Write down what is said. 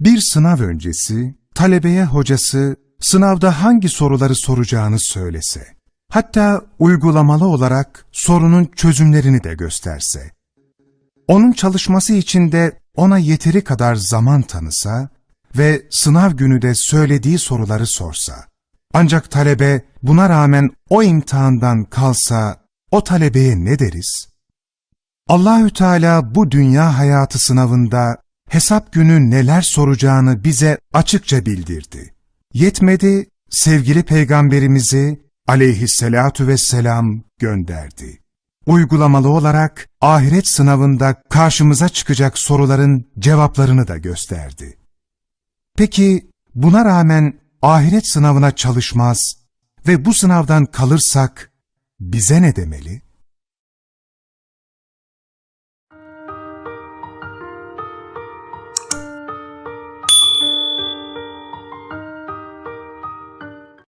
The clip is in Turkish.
Bir sınav öncesi talebeye hocası sınavda hangi soruları soracağını söylese, hatta uygulamalı olarak sorunun çözümlerini de gösterse, onun çalışması için de ona yeteri kadar zaman tanısa ve sınav günü de söylediği soruları sorsa, ancak talebe buna rağmen o imtihandan kalsa, o talebeye ne deriz? Allahü Teala bu dünya hayatı sınavında hesap günü neler soracağını bize açıkça bildirdi. Yetmedi, sevgili peygamberimizi aleyhisselatu vesselam gönderdi. Uygulamalı olarak ahiret sınavında karşımıza çıkacak soruların cevaplarını da gösterdi. Peki buna rağmen ahiret sınavına çalışmaz ve bu sınavdan kalırsak bize ne demeli?